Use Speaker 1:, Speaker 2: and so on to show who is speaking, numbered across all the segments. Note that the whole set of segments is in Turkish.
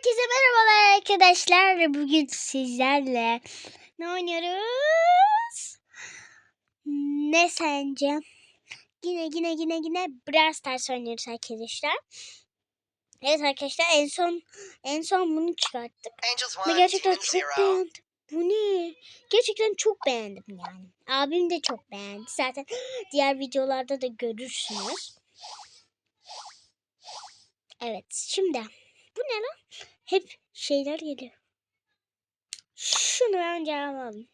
Speaker 1: Herkese merhabalar arkadaşlar. Bugün sizlerle ne oynuyoruz? Ne sence? Yine yine yine yine Brawl Stars oynuyoruz arkadaşlar. Evet arkadaşlar en son en son bunu çıkarttık. Ve gerçekten çok beğendim. Bu ne? Gerçekten çok beğendim yani. Abim de çok beğendi. Zaten diğer videolarda da görürsünüz. Evet şimdi bu ne lan? Hep şeyler geliyor. Şunu önce alalım.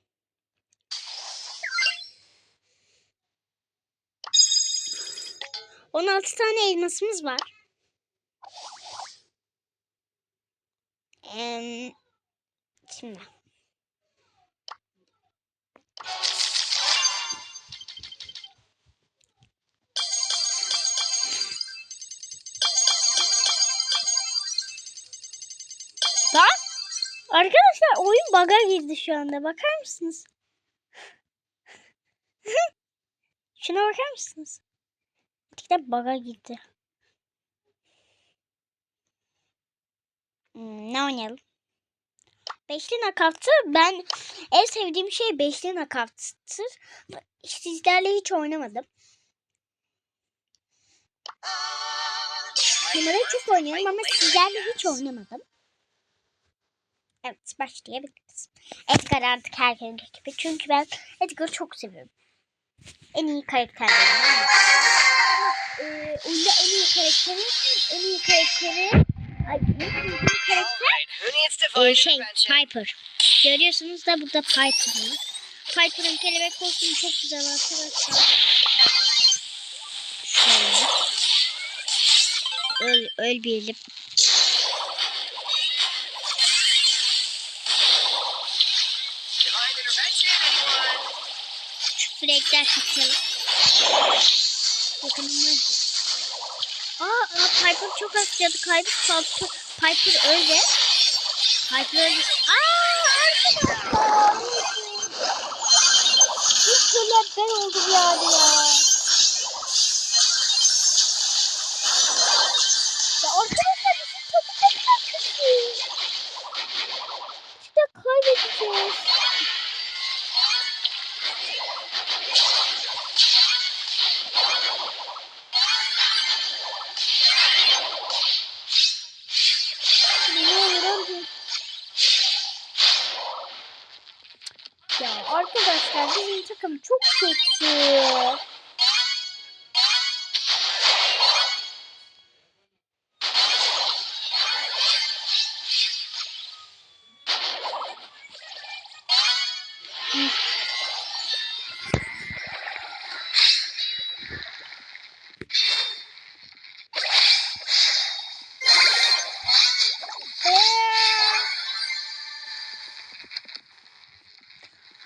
Speaker 1: On altı tane elmasımız var. Em, şimdi. Arkadaşlar oyun bug'a girdi şu anda. Bakar mısınız? Şuna bakar mısınız? Gerçekten bug'a girdi. Hmm, ne oynayalım? Beşli nakavtı ben en sevdiğim şey beşli nakavtıdır. Sizlerle hiç oynamadım. Numara çok oynuyorum ama sizlerle hiç oynamadım. Evet başlayabiliriz. Edgar artık herkesin gibi. Çünkü ben Edgar'ı çok seviyorum. En iyi karakterlerim. Ee, oyunda en iyi karakteri, en iyi karakteri, ay, en iyi karakter ee, şey? Piper. Görüyorsunuz da burada Piper var. Piper'ın kelebek kostümü çok güzel arkadaşlar. Şöyle. Öl, ölmeyelim.
Speaker 2: Divine
Speaker 1: Şu frekler kaçalım. Yakınım Aa, aa Piper çok az cadı kaybı kalktı. Piper öldü. Piper öldü. Aa arkadaşlar. Hiç ben oldum yani ya. Ya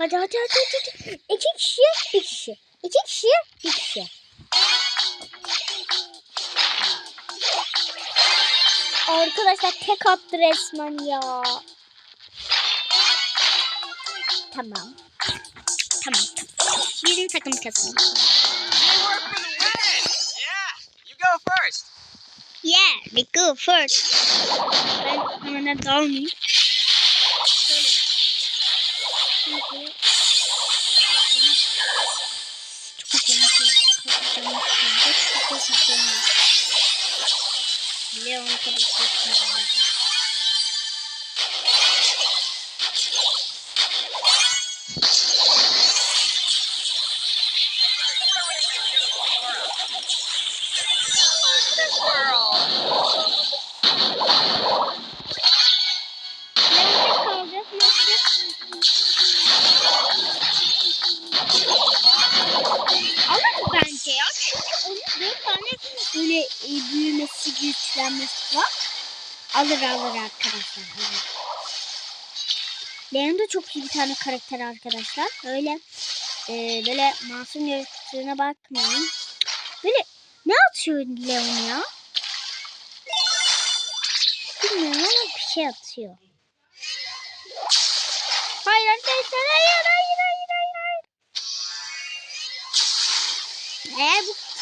Speaker 1: Hadi hadi hadi hadi. İki kişiye bir kişi. İki kişiye bir kişi. Arkadaşlar tek attı resmen ya. Tamam. Tamam. tamam. Bizim takım kazandı.
Speaker 2: Yeah,
Speaker 1: we go first. Ben hemen dalmayayım. Şöyle. Şöyle. Çok acayip. Çok acayip. Çok acayip. Leon tabii güzel. Böyle e, büyümesi, güçlenmesi var. Alır alır arkadaşlar. Alır. Leon da çok iyi bir tane karakter arkadaşlar. Öyle e, böyle masum gözüktüğüne bakmayın. Böyle ne atıyor Leon ya? Bilmiyorum ama bir şey atıyor. Hayır arkadaşlar hayır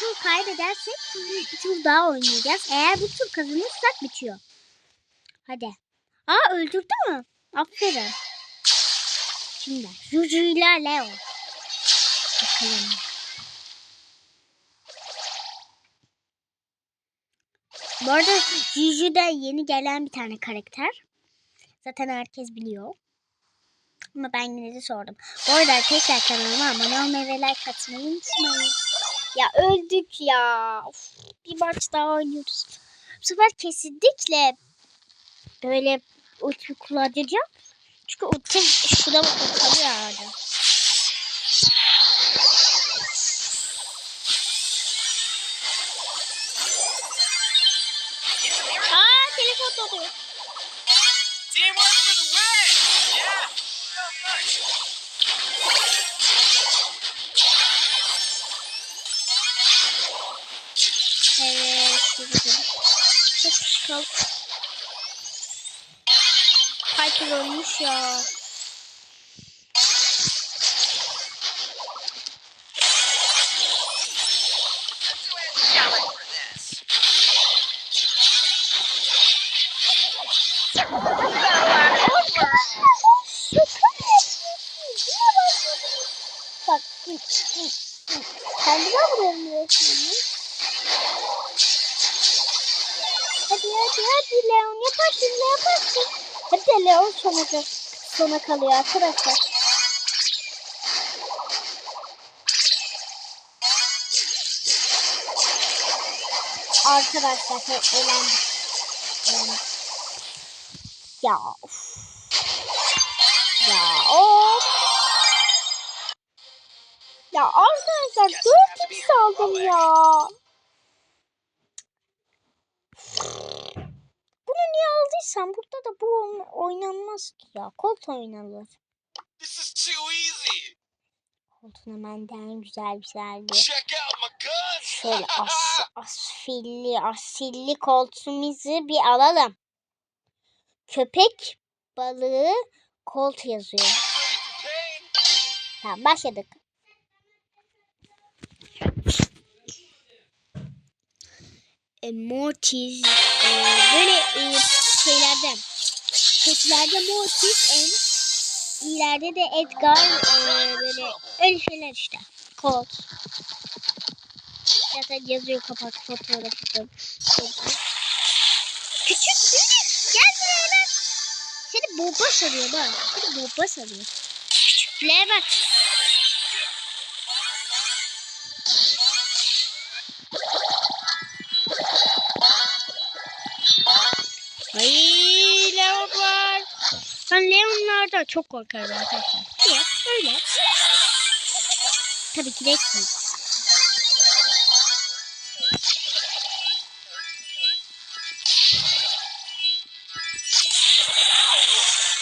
Speaker 1: tur kaybedersek bir tur daha oynayacağız. Eğer bu tur kazanırsak bitiyor. Hadi. Aa öldürdü mü? Aferin. Şimdi Juju ile Leo. Bakalım. Bu arada Juju da yeni gelen bir tane karakter. Zaten herkes biliyor. Ama ben yine de sordum. Bu arada tekrar kanalıma abone olmayı ve like atmayı unutmayın. Ya öldük ya. Of, bir maç daha oynuyoruz. Bu sefer kesinlikle böyle ulti kullanacağım. Çünkü ulti şurada kalıyor arada. Aa telefon doluyor.
Speaker 2: For the win! Yeah!
Speaker 1: Kalk. Piper ölmüş ya.
Speaker 2: Yelling for this.
Speaker 1: Bak. hı, hı, hı. Kendime vuruyorum resmen. Hadi Leon yaparsın yaparsın. Hadi Leon sona, sona kalıyor arkadaşlar. Arkadaşlar eğlendik. Eğlendik. Ya of. Ya of. Ya arkadaşlar 4 x aldım ya. Bunu aldıysam burada da bu oyn- oynanmaz ki ya. Kolt oynanır.
Speaker 2: This is too easy!
Speaker 1: Koltun hemen en güzel bir
Speaker 2: guns!
Speaker 1: Şöyle as, asfilli, asilli koltuğumuzu bir alalım. Köpek balığı kolt yazıyor. Tamam başladık. E, Mortis e, böyle e, şeylerden kötülerde Mortis en iyilerde de Edgar e, böyle öyle şeyler işte. Colt. Zaten yazıyor kapak fotoğrafı. Küçük mi? Gel buraya lan. Seni bomba sarıyor bak. Seni bomba sarıyor. Küçüklüğe bak. Ben Leon'lardan çok korkarım arkadaşlar. Niye? Öyle. Tabii ki de değil.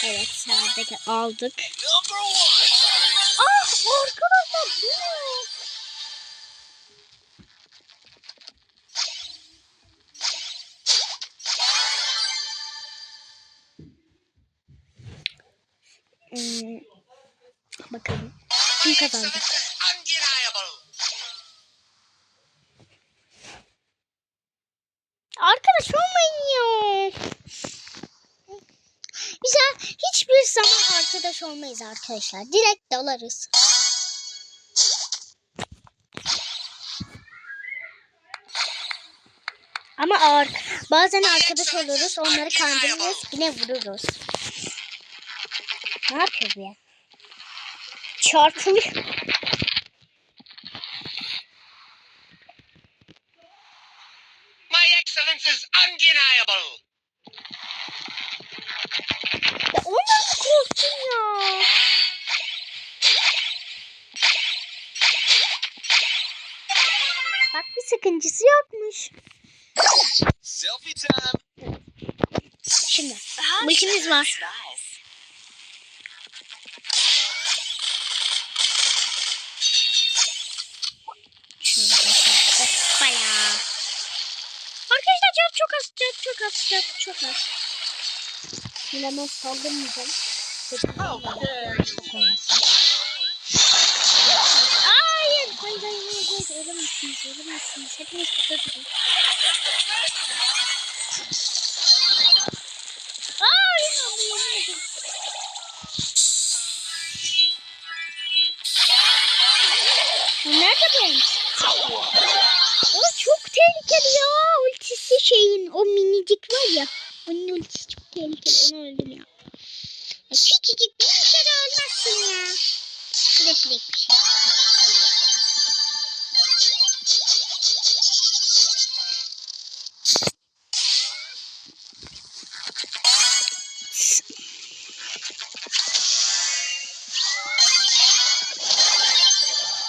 Speaker 1: Evet sağdaki aldık. Ah arkadaşlar bu ne? Bakalım kim kazandı? Arkadaş olmayın ya. Biz hiçbir zaman arkadaş olmayız arkadaşlar. Direkt dalarız. Ama ar bazen arkadaş oluruz, onları kandırırız, yine vururuz. Ne yapıyor bu ya? Çarpılıyor.
Speaker 2: My excellence is undeniable!
Speaker 1: Ya o nasıl korktun ya? Bak bir sıkıntısı yokmuş.
Speaker 2: Selfie time!
Speaker 1: Şimdi multimiz var. sıcak çok az sıcak çok az sıcak çok az. Bilemem saldırmayacağım. Hayır, hayır, hayır, hayır, öyle misiniz, öyle misiniz? Hepiniz dikkat edin. Nerede benim? Oğlum çok tehlikeli ya. Ultisi şeyin o minicik var ya. Onun ultisi çok tehlikeli. Onu öldüm ya. ya küçücük bir kere ölmezsin ya. Bu da sürekli bir şey.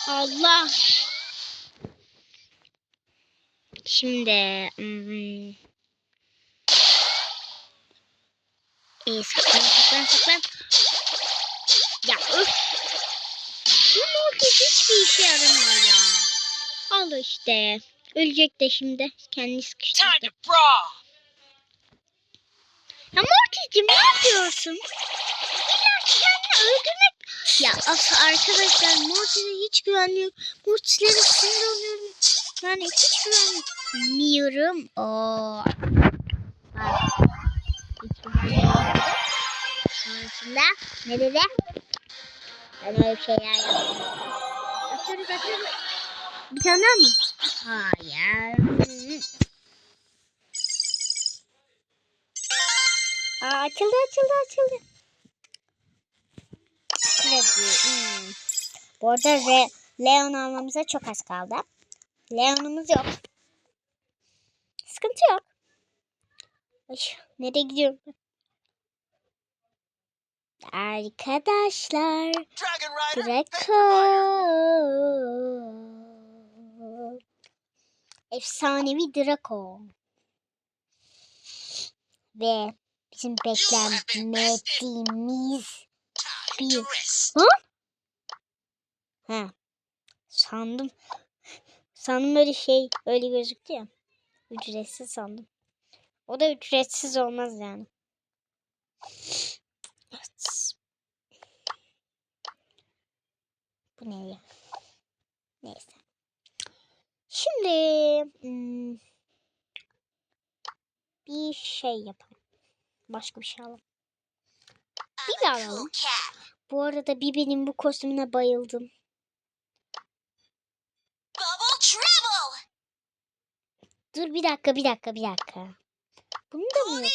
Speaker 1: Allah. Şimdi hmm. İyi saklan saklan saklan. Ya öf. Bu mortis hiçbir işe yaramıyor ya. Al işte. Ölecek de şimdi. Kendini sıkıştırdı. Ya Mortis'cim ne yapıyorsun? İlla kendini öldürmek. Ya as arkadaşlar Mortis'e hiç güvenmiyorum. Mortis'lere sinir oluyorum. Yani hiç güvenmiyorum. Oo. Bak. Hiç güvenmiyorum. Ne dedi? Ben öyle şeyler yaptım. Atıyoruz atıyoruz. Bir tane daha mı? Hayır. Aa, açıldı açıldı açıldı. Hadi. Hmm. Bu arada Re Leon almamıza çok az kaldı. Leon'umuz yok. Sıkıntı yok. Ay, nereye gidiyorum? Arkadaşlar. Draco. Efsanevi Draco. Ve bizim beklenmediğimiz
Speaker 2: Time to rest.
Speaker 1: Ha. Sandım. Sandım öyle şey öyle gözüktü ya. Ücretsiz sandım. O da ücretsiz olmaz yani. Bu ne ya? Neyse. Şimdi hmm, bir şey yapalım. Başka bir şey alalım. Bir alalım. Bu arada Bibi'nin bu kostümüne bayıldım. Dur bir dakika bir dakika bir dakika. Bunu da mı öyle?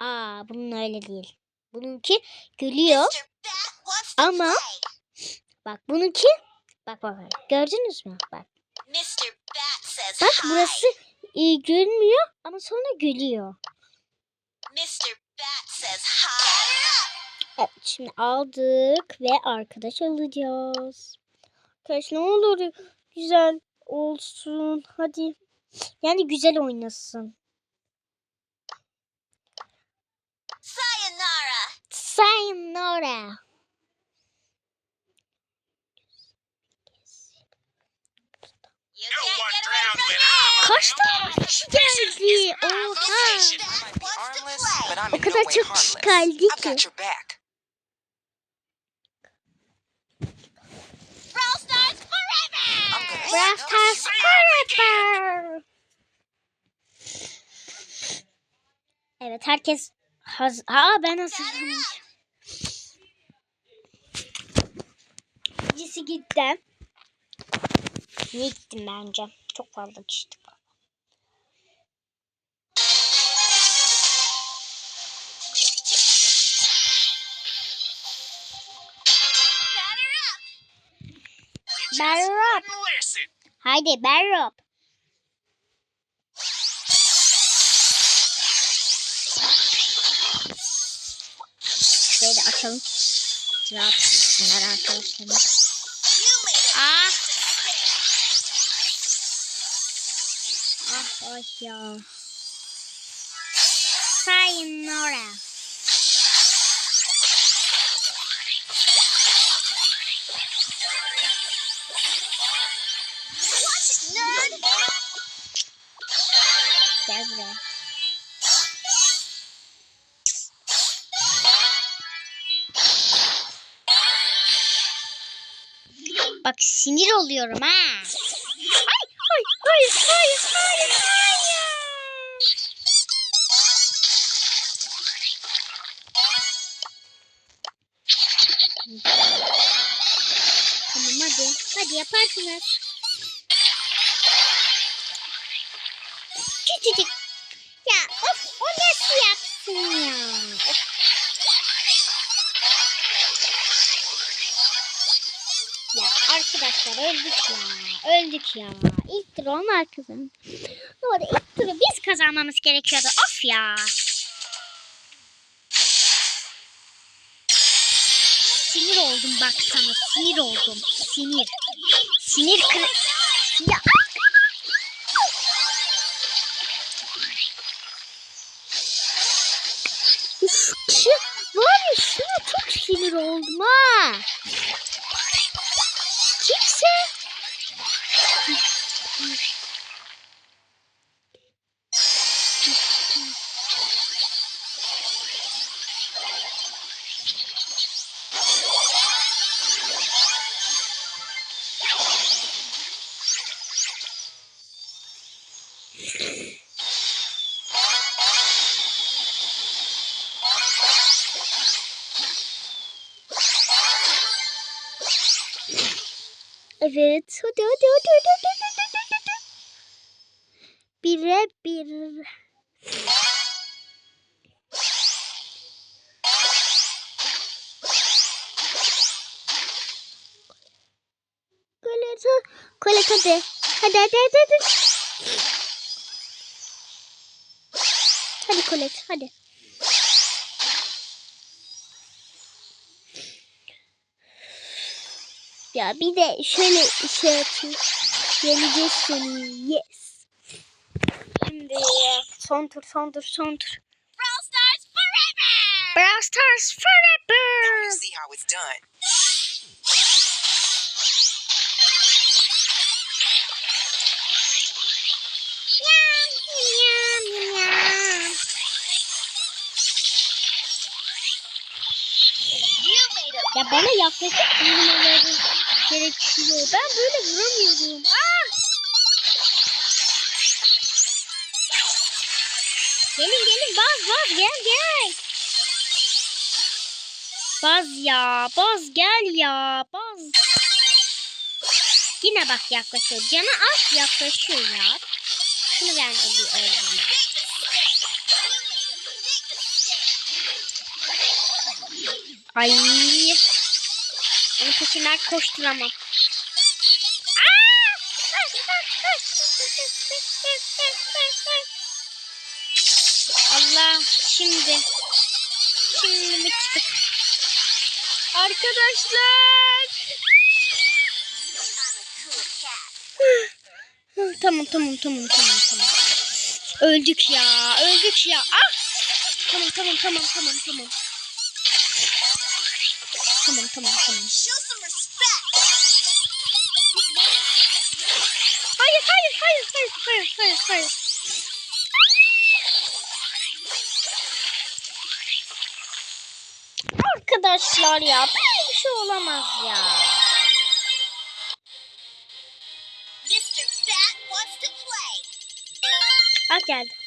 Speaker 1: Aa bunun öyle değil. Bununki gülüyor. Ama-
Speaker 2: play.
Speaker 1: Bak bununki bak bak bak. Gördünüz mü? Bak. Bak burası e, gülmüyor ama sonra gülüyor. Evet şimdi aldık ve arkadaş alacağız. Arkadaş ne olur güzel olsun. Hadi. Yani güzel oynasın.
Speaker 2: Sayonara.
Speaker 1: Sayonara. Kaç tane kişi geldi? Oha. O kadar çok kişi geldi ki.
Speaker 3: got your back.
Speaker 2: Brawl Stars forever.
Speaker 3: I'm gonna
Speaker 1: Brawl Stars. Forever. Evet herkes hazır. Aa ben hazırlamış. Birisi gitti. Niye gittim bence? Çok fazla kişi.
Speaker 2: Up. Listen.
Speaker 1: Haydi batter up. Şöyle açalım. Rahat etsinler arkadaşlar. Ah. Ah ay ya. Sayonara.
Speaker 2: Nerd.
Speaker 1: Bak sinir oluyorum ha. Arkadaşlar öldük ya. Öldük ya. İlk tur onlar kazandı. Doğru ilk turu biz kazanmamız gerekiyordu. Of ya. Sinir oldum bak sana. Sinir oldum. Sinir. Sinir kır... Ya. Şu, var ya şuna çok sinir oldum ha. Hadi. Bire birre. kolet hadi. Hadi hadi hadi hadi. Hadi kolet hadi. Ya bir de şöyle şey yapayım. Yeneceğiz seni. Yes. Şimdi son tur son tur son tur.
Speaker 2: Brawl Stars forever!
Speaker 1: Brawl Stars
Speaker 2: Now
Speaker 1: forever.
Speaker 2: you see how it's done.
Speaker 1: Yam, yam.
Speaker 2: You made it.
Speaker 1: Ya bana yaklaşık vurmaları gerekiyor. Ben böyle vuramıyorum. Ah! Gelin gelin baz baz gel gel. Baz ya baz gel ya baz. Yine bak yaklaşıyor. Canı az yaklaşıyor ya. Şunu ben bir öldüreyim. Ay. Onun peşinden koşturamam. Allah şimdi. Şimdi mi çıktık? Arkadaşlar. Tamam tamam tamam tamam tamam. Öldük ya öldük ya. Ah! Tamam tamam tamam tamam tamam. Tamam tamam
Speaker 2: respect.
Speaker 1: Hayır hayır hayır hayır hayır hayır hayır. Arkadaşlar ya böyle bir şey olamaz ya. Ha geldi.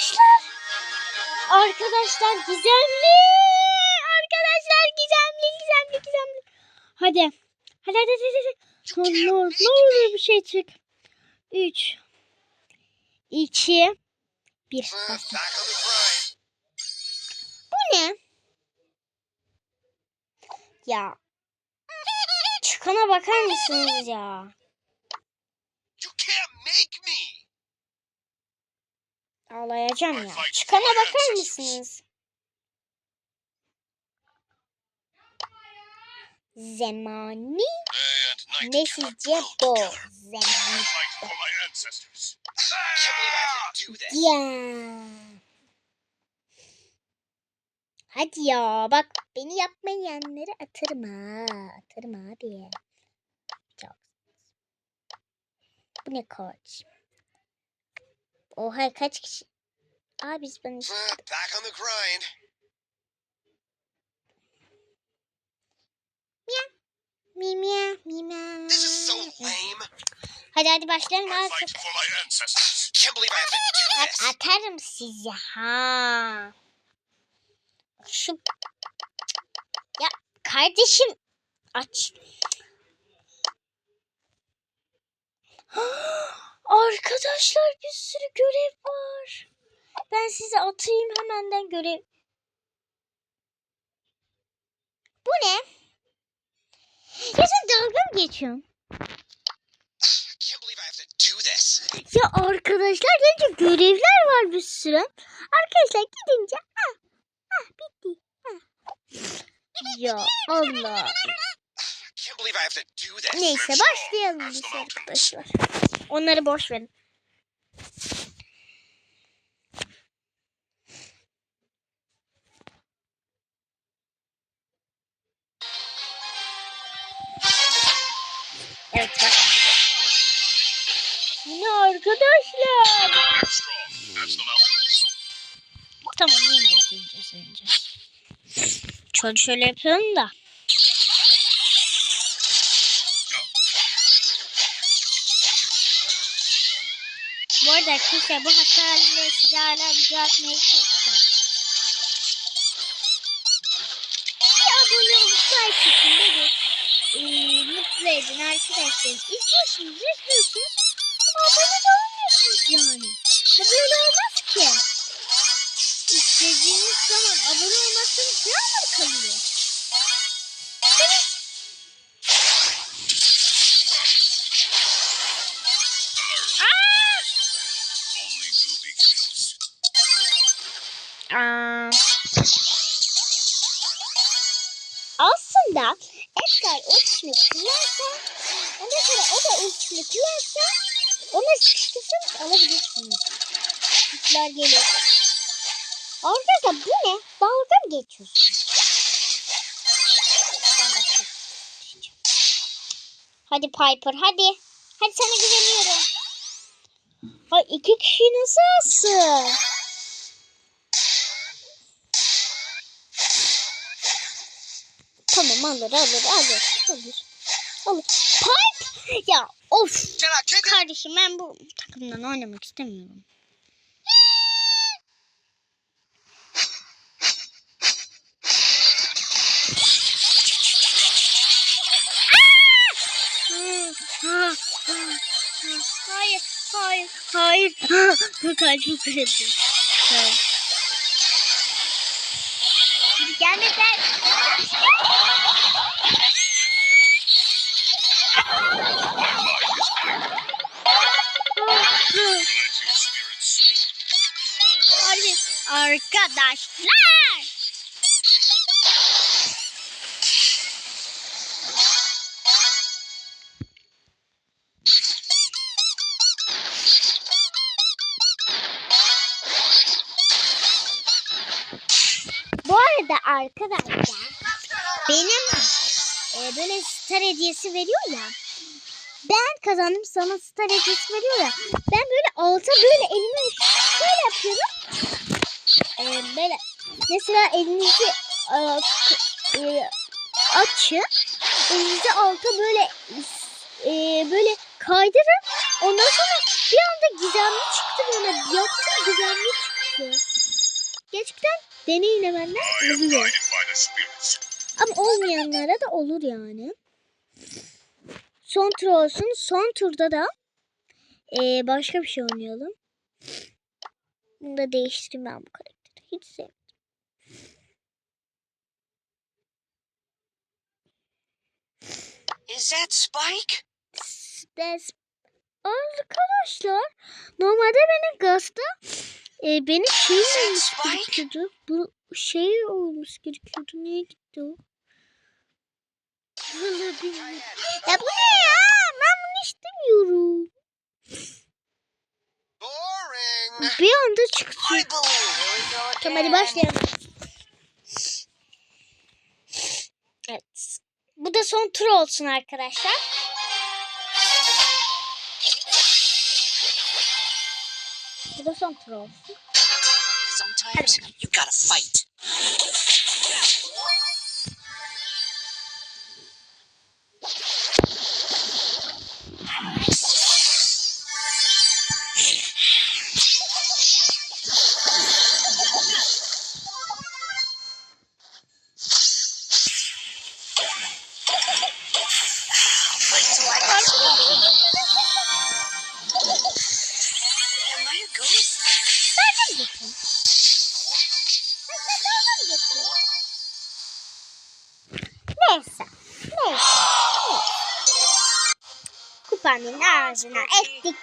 Speaker 1: Arkadaşlar. Arkadaşlar gizemli. Arkadaşlar gizemli gizemli gizemli. Hadi. Hadi hadi hadi. hadi. Ne olur ne olur bir şey çık. 3 2 1 bastım.
Speaker 2: Back on the grind.
Speaker 1: Bu ne? Ya. Çıkana bakar mısınız ya?
Speaker 2: You can't make me.
Speaker 1: Ağlayacağım ya. Çıkana bakar mısınız? Zemani ne sizce bu? Zemani. Ya. Hadi ya bak beni yapmayanları atarım ha. Atarım abi. Çok. Bu ne koç? Oha kaç kişi? Aa biz bunu
Speaker 2: Back on the grind.
Speaker 1: Mimya mimya.
Speaker 2: This is so lame.
Speaker 1: Hadi hadi başlayalım artık.
Speaker 2: This.
Speaker 1: atarım sizi ha. Şu ya kardeşim aç. Arkadaşlar bir sürü görev var. Ben size atayım hemenden görev. Bu ne? Ya sen dalga mı geçiyorsun? Ya arkadaşlar gelince görevler var bir sürü. Arkadaşlar gidince ah, ah bitti. Ah. Ya Allah. Neyse başlayalım biz arkadaşlar. Onları boş verin. Evet bak. Ne arkadaşlar? Tamam ineceğiz ineceğiz ineceğiz. Şöyle şöyle yapıyorum da. Arkadaşlar bu hasarlı size hala video atmaya çalışacağım. Bir abone olup like beni. Ee, mutlu edin arkadaşlar. İzliyorsunuz izliyorsunuz ama abone de olmuyorsunuz yani. Ya böyle olmaz ki. İstediğiniz zaman abone olmazsanız ne kalıyor? Aa! Aa. Aslında Edgar ultisini kullansa ondan sonra o da ultisini kullansa ona sıkıştırsanız alabilirsiniz. Ultiler gelir. Arkadaşlar bu ne? Dalga mı geçiyorsun? Hadi Piper hadi. Hadi sana güveniyorum. Ay iki kişi nasıl alsın? Tamam alır alır alır alır. Alır. Pipe! Ya of kardeşim ben bu takımdan oynamak istemiyorum. Kalbim kırıldı. Tamam.
Speaker 2: Soar.
Speaker 1: Hadi arkadaşlar. Arkadaşlar benim e, böyle star hediyesi veriyor ya. Ben kazandım sana star hediyesi veriyor ya. Ben böyle alta böyle elimi şöyle yapıyorum. E, böyle mesela elinizi e, e, açın. Elinizi alta böyle e, böyle kaydırın. Ondan sonra bir anda gizemli çıktı böyle. Yaptım gizemli çıktı. Gerçekten deneyin benden oluyor. Ama olmayanlara da olur yani. Son tur olsun. Son turda da eee, başka bir şey oynayalım. Bunu da değiştireyim ben bu karakteri. Hiç sevmedim.
Speaker 2: Is that Spike?
Speaker 1: Des- Arkadaşlar normalde benim gazda e, benim şey olmuş gerekiyordu. Bu şey olmuş gerekiyordu. Niye gitti o? Vallahi bilmiyorum. Ya bu ne ya? Ben bunu istemiyorum. Bir anda çıktı. Tamam hadi başlayalım. Evet. Bu da son tur olsun arkadaşlar. Bu da son tur olsun.
Speaker 2: Sometimes you gotta fight.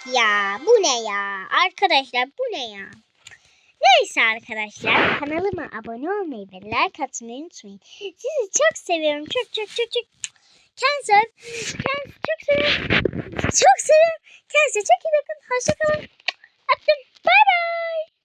Speaker 1: Ya. Bu ne ya? Arkadaşlar bu ne ya? Neyse arkadaşlar kanalıma abone olmayı ve like atmayı unutmayın. Sizi çok seviyorum. Çok çok çok çok. Kendinize, çok seviyorum. Çok seviyorum. Kendinize çok iyi bakın. Hoşçakalın. Öptüm. Bay bay.